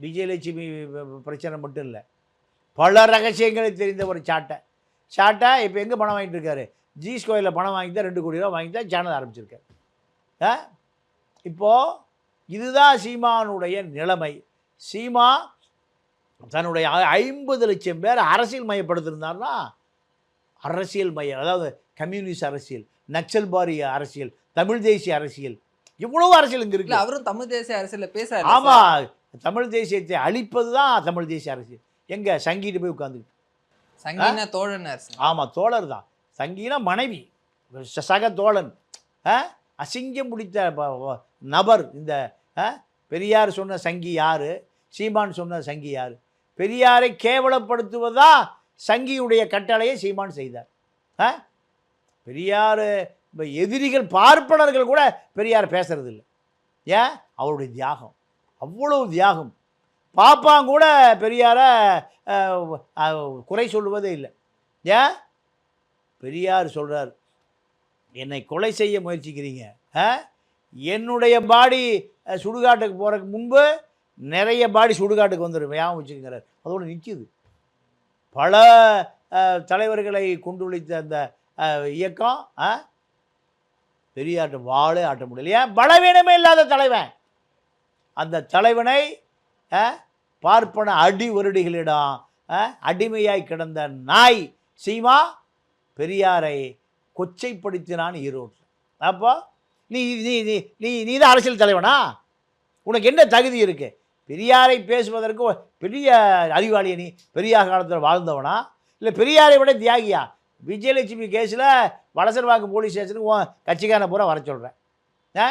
விஜயலட்சுமி பிரச்சனை மட்டும் இல்லை. பல ரகசியங்களை தெரிந்த ஒரு சாட்டை. சாட்டை இப்போ எங்கே பணம் வாங்கிட்டு இருக்காரு? ஜி ஸ்கொயரில் பணம் வாங்கி தான் ரெண்டு கோடி ரூபா வாங்கி தான் சேனல் ஆரம்பிச்சிருக்காரு. ஆ? இப்போது இதுதான் சீமானுடைய நிலைமை. சீமா தன்னுடைய ஐம்பது லட்சம் பேர் அரசியல் மயப்படுத்திருந்தாருன்னா அரசியல் மையம் அதாவது கம்யூனிஸ்ட் அரசியல் நக்சல் பாரிய அரசியல் தமிழ் தேசிய அரசியல் இவ்வளவு அரசியல் இங்கே இருக்கு. அவரும் தமிழ் தேசிய அரசியல பேச ஆமா தமிழ் தேசியத்தை அழிப்பது தான் தமிழ் தேசிய அரசியல். எங்க? சங்கிட்டு போய் உட்காந்துக்கிட்டு சங்கீன தோழன் அரசு. ஆமா தோழர் தான். சங்கீனா மனைவி. சக தோழன். ஆ? அசிங்கம் பிடித்த நபர் இந்த? பெரியார் சொன்ன சங்கி யாரு? சீமான் சொன்ன சங்கி யாரு? பெரியாரை கேவலப்படுத்துவதா சங்கியுடைய கட்டளையை சீமான் செய்தார். ஆ? பெரியார் எதிரிகள் பார்ப்பனர்கள் கூட பெரியார் பேசுறது இல்லை ஏன்? அவருடைய தியாகம். அவ்வளவு தியாகம். பாப்பாங்கூட பெரியாரை குறை சொல்லுவதே இல்லை. ஏன் பெரியார் சொல்கிறார் என்னை கொலை செய்ய முயற்சிக்கிறீங்க ஆ? என்னுடைய பாடி சுடுகாட்டுக்கு போகிறதுக்கு முன்பு நிறைய பாடி சுடுகாட்டுக்கு வந்துடும் ஞாபகம் வச்சுக்கிறார் அதோடு நிற்கிது பல தலைவர்களை கொண்டுழைத்த அந்த இயக்கம் ஆ? பெரியார்ட்ட வாழே ஆட்ட முடியல. ஏன்? பலவீனமே இல்லாத தலைவன். அந்த தலைவனை ஆ, பார்ப்பன அடி வருடிகளிடம் ஆ, அடிமையாய் கிடந்த நாய் சீமா பெரியாரை கொச்சைப்படுத்தினான் ஈரோடு அப்போ நீ நீ நீ நீ நீ தான் அரசியல் தலைவனா? உனக்கு என்ன தகுதி இருக்குது பெரியாரை பேசுவதற்கு பெரிய அறிவாளிய நீ பெரியார் காலத்தில் வாழ்ந்தவனா? இல்லை பெரியாரை விட தியாகியா? விஜயலட்சுமி கேஸில் வடசர்வாக்கு போலீஸ் ஸ்டேஷனுக்கு உன் கட்சிக்காரனை பூரா வர சொல்கிறேன் ஆ?